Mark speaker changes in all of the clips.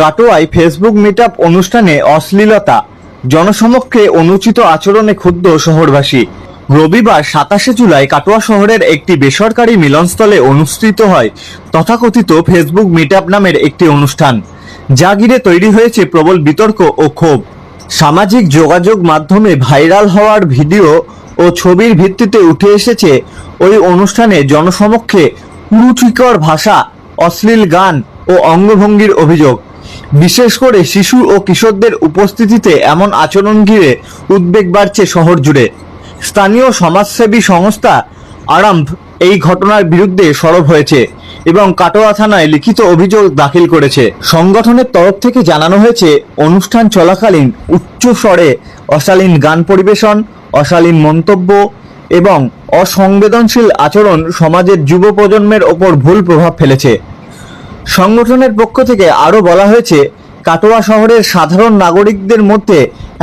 Speaker 1: কাটোয়ায় Facebook meetup অনুষ্ঠানে অশ্লীলতা। জনসমক্ষে অনুচিত আচরণে ক্ষুব্ধ শহরবাসী। রবিবার সাতাশে জুলাই কাটোয়া শহরের একটি বেসরকারি মিলনস্থলে অনুষ্ঠিত হয় তথাকথিত ফেসবুক মিটআপ নামের একটি অনুষ্ঠান। যা ঘিরে তৈরি হয়েছে প্রবল বিতর্ক ও ক্ষোভ। সামাজিক যোগাযোগ মাধ্যমে ভাইরাল হওয়ার ভিডিও ও ছবির ভিত্তিতে উঠে এসেছে ওই অনুষ্ঠানে জনসমক্ষে কুরুচিকর ভাষা, অশ্লীল গান ও অঙ্গভঙ্গির অভিযোগ। বিশেষ করে শিশু ও কিশোরদের উপস্থিতিতে এমন আচরণ ঘিরে উদ্বেগ বাড়ছে শহর জুড়ে। স্থানীয় সমাজসেবী সংস্থা আরাম্ভ এই ঘটনার বিরুদ্ধে সরব হয়েছে এবং কাটোয়া থানায় লিখিত অভিযোগ দাখিল করেছে। সংগঠনের তরফ থেকে জানানো হয়েছে, অনুষ্ঠান চলাকালীন উচ্চ স্বরে অশালীন গান পরিবেশন, অশালীন মন্তব্য এবং অসংবেদনশীল আচরণ সমাজের যুব প্রজন্মের ওপর ভুল প্রভাব ফেলেছে। সংগঠনের পক্ষ থেকে আরও বলা হয়েছে, কাটোয়া শহরের সাধারণ নাগরিকদের মধ্যে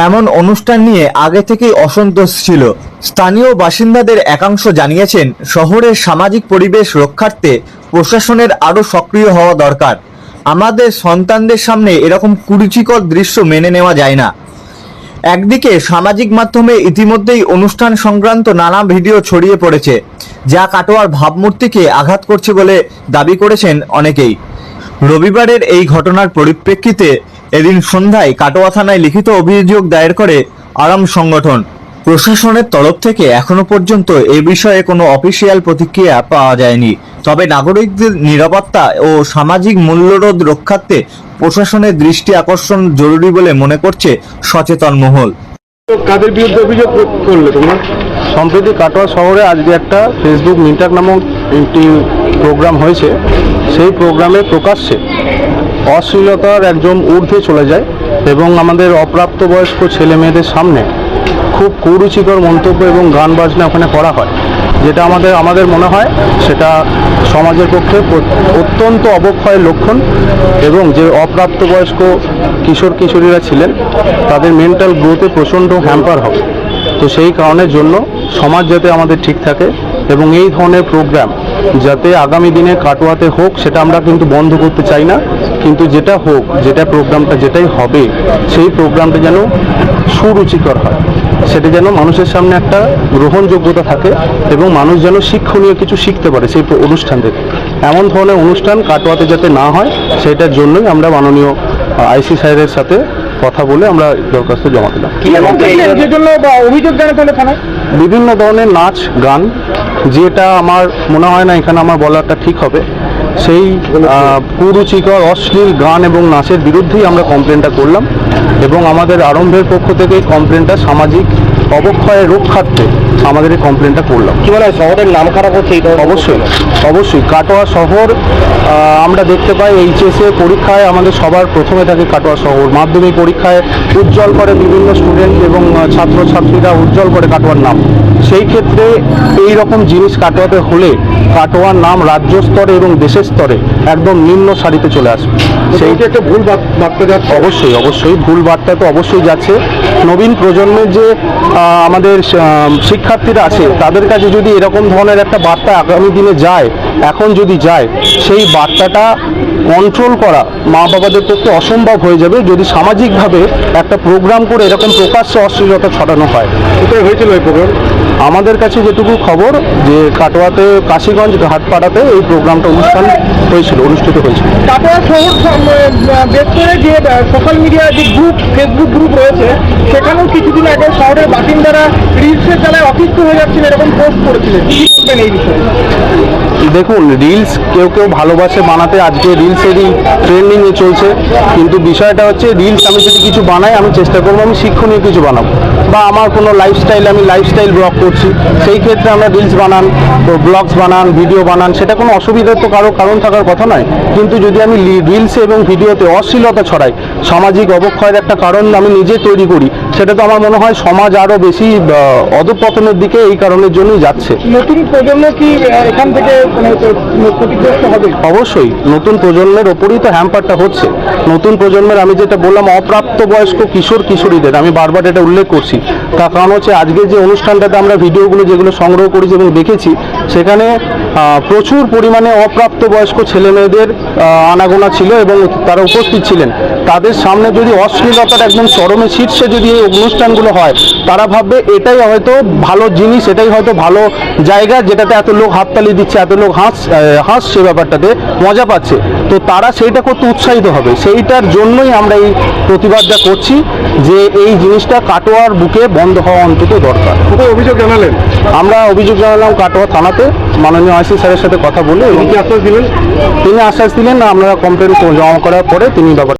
Speaker 1: এমন অনুষ্ঠান নিয়ে আগে থেকেই অসন্তোষ ছিল। স্থানীয় বাসিন্দাদের একাংশ জানিয়েছেন, শহরের সামাজিক পরিবেশ রক্ষার্থে প্রশাসনের আরও সক্রিয় হওয়া দরকার। আমাদের সন্তানদের সামনে এরকম কুরুচিকর দৃশ্য মেনে নেওয়া যায় না। একদিকে সামাজিক মাধ্যমে ইতিমধ্যেই অনুষ্ঠান সংক্রান্ত নানা ভিডিও ছড়িয়ে পড়েছে, যা কাটোয়ার ভাবমূর্তিকে আঘাত করছে বলে দাবি করেছেন অনেকেই। রবিবারের এই ঘটনার পরিপ্রেক্ষিতে এদিন সন্ধ্যায় কাটোয়া থানায় লিখিত অভিযোগ দায়ের করে আরাম সংগঠন। প্রশাসনের তরফ থেকে এখনও পর্যন্ত এ বিষয়ে কোনো অফিসিয়াল প্রতিক্রিয়া পাওয়া যায়নি। তবে নাগরিকদের নিরাপত্তা ও সামাজিক মূল্যরোধ রক্ষার্থে প্রশাসনের দৃষ্টি আকর্ষণ জরুরি বলে মনে করছে সচেতন মহল।
Speaker 2: কাদের বিরুদ্ধে অভিযোগ করলে তোমরা?
Speaker 3: সম্প্রতি কাটোয়া শহরে আজকে একটা ফেসবুক মিন্টাক নামক একটি প্রোগ্রাম হয়েছে। সেই প্রোগ্রামে প্রকাশ্যে অশ্লীলতার একজন ঊর্ধ্বে চলে যায় এবং আমাদের অপ্রাপ্তবয়স্ক ছেলে মেয়েদের সামনে খুব কুরুচিকর মন্তব্য এবং গান বাজনা ওখানে করা হয়। যেটা আমাদের আমাদের মনে হয় সেটা সমাজের পক্ষে অত্যন্ত অবক্ষয়ের লক্ষণ এবং যে অপ্রাপ্তবয়স্ক কিশোর কিশোরীরা ছিলেন, তাদের মেন্টাল গ্রোথে প্রচণ্ড হ্যাম্পার হবে। তো সেই কারণের জন্য সমাজ যাতে আমাদের ঠিক থাকে এবং এই ধরনের প্রোগ্রাম যাতে আগামী দিনে কাটোয়াতে হোক সেটা আমরা কিন্তু বন্ধ করতে চাই না। কিন্তু যেটা হোক যেটা প্রোগ্রামটা যেটাই হবে সেই প্রোগ্রামটা যেন সুরুচিকর হয়। সেটা যেন মানুষের সামনে একটা গ্রহণযোগ্যতা থাকে এবং মানুষ যেন শিক্ষণীয় কিছু শিখতে পারে সেই অনুষ্ঠান থেকে। এমন ধরনের অনুষ্ঠান কাটোয়াতে যাতে না হয় সেটার জন্যই আমরা মাননীয় আইসি সাহেবের সাথে কথা বলে আমরা দরখাস্ত জমা দিলাম। বিভিন্ন ধরনের নাচ গান যেটা আমার মনে হয় না এখানে আমার বলাটা ঠিক হবে, সেই কুরুচিকর, অশ্লীল গান এবং নাচের বিরুদ্ধেই আমরা কমপ্লেনটা করলাম এবং আমাদের আরম্ভের পক্ষ থেকে কমপ্লেনটা সামাজিক অবক্ষয়ের রক্ষার্থে আমাদের এই কমপ্লেনটা করলাম।
Speaker 2: কি বলে শহরের নাম খারাপ হচ্ছে
Speaker 3: অবশ্যই অবশ্যই। কাটোয়া শহর আমরা দেখতে পাই এইচএসএ পরীক্ষায় আমাদের সবার প্রথমে থাকে কাটোয়া শহর। মাধ্যমিক পরীক্ষায় উজ্জ্বল করে বিভিন্ন স্টুডেন্ট এবং ছাত্রছাত্রীরা উজ্জ্বল করে কাটোয়ার নাম। সেই ক্ষেত্রে এই রকম জিনিস কাটোয়াতে হলে কাটোয়ার নাম রাজ্য স্তরে এবং দেশের স্তরে একদম নিম্ন সারিতে চলে আসবে। সেই
Speaker 2: সেইটা একটা ভুল বার্তা- যাচ্ছে?
Speaker 3: অবশ্যই অবশ্যই। ভুল বার্তা তো অবশ্যই যাচ্ছে। নবীন প্রজন্মের যে আমাদের শিক্ষার্থীরা আছে, তাদের কাছে যদি এরকম ধরনের একটা বার্তা আগামী দিনে যায়, এখন যদি যায়, সেই বার্তাটা কন্ট্রোল করা মা বাবাদের পক্ষে অসম্ভব হয়ে যাবে যদি সামাজিকভাবে একটা প্রোগ্রাম করে এরকম প্রকাশ্যে অশ্লীলতা ছড়ানো হয়।
Speaker 2: কোথায় হয়েছিল এই প্রোগ্রাম
Speaker 3: আমাদের কাছে যেটুকু খবর যে কাটোয়াতে কাশীগঞ্জ ঘাটপাড়াতে এই প্রোগ্রামটা অনুষ্ঠান হয়েছিল অনুষ্ঠিত হয়েছিল।
Speaker 2: কাটোয়া শহর বেশ করে যে সোশ্যাল মিডিয়া যে গ্রুপ ফেসবুক গ্রুপ রয়েছে সেখানেও কিছুদিন আগে শহরের বাসিন্দারা রিলসের জ্বালায় অতিষ্ঠ হয়ে যাচ্ছেন এরকম পোস্ট করেছিলেন। কি বলবেন এই বিষয়ে?
Speaker 3: দেখুন রিলস কেউ কেউ ভালোবাসে বানাতে আজকে রিলসেরই ট্রেন্ডিংয়ে চলছে কিন্তু বিষয়টা হচ্ছে রিলস আমি যদি কিছু বানাই আমি চেষ্টা করব আমি শিক্ষণীয় কিছু বানাবো। বা আমার কোনো লাইফস্টাইল আমি লাইফস্টাইল ব্লগ করছি সেই ক্ষেত্রে আমরা রিলস বানান ব্লগস বানান ভিডিও বানান সেটা কোনো অসুবিধার তো কারও কারণ থাকার কথা নয়। কিন্তু যদি আমি রিলসে এবং ভিডিওতে অশ্লীলতা ছড়াই সামাজিক অবক্ষয়ের একটা কারণ আমি নিজে তৈরি করি সেটা তো আমার মনে হয় সমাজ আরও বেশি অধঃপতনের দিকে এই কারণের জন্যই যাচ্ছে।
Speaker 2: নতুন প্রজন্ম কি এখান থেকে মানে, ক্ষতিগ্রস্ত হবে?
Speaker 3: অবশ্যই নতুন প্রজন্মের ওপরই তো হ্যাম্পারটা হচ্ছে। নতুন প্রজন্মের আমি যেটা বললাম অপ্রাপ্তবয়স্ক কিশোর কিশোরীদের আমি বারবার এটা উল্লেখ করছি করছি। তার কারণ হচ্ছে আজকে যে অনুষ্ঠানটাতে আমরা ভিডিওগুলো যেগুলো সংগ্রহ করেছি এবং দেখেছি, সেখানে প্রচুর পরিমাণে অপ্রাপ্তবয়স্ক ছেলে মেয়েদের আনাগোনা ছিল এবং তারা উপস্থিত ছিলেন। তাদের সামনে যদি অশ্লীলতার একদম চরমে শীর্ষে যদি এই অনুষ্ঠানগুলো হয়, তারা ভাববে এটাই হয়তো ভালো জিনিস, এটাই হয়তো ভালো জায়গা যেটাতে এত লোক হাততালি দিচ্ছে, এত লোক হাস হাসছে ব্যাপারটাতে, মজা পাচ্ছে। তো তারা সেইটা করতে উৎসাহিত হবে। সেইটার জন্যই আমরা এই প্রতিবাদটা করছি যে এই জিনিসটা কাটোয়ার বুকে বন্ধ হওয়া অন্তত দরকার।
Speaker 2: কোথায় অভিযোগ জানালেন?
Speaker 3: আমরা অভিযোগ জানালাম কাটোয়া থানাতে মাননীয় আইসি স্যারের সাথে কথা বলে
Speaker 2: তিনি আশ্বাস দিলেন?
Speaker 3: তিনি আশ্বাস দিলেন আমরা কমপ্লেন জমা করার পরে তিনি ব্যাপার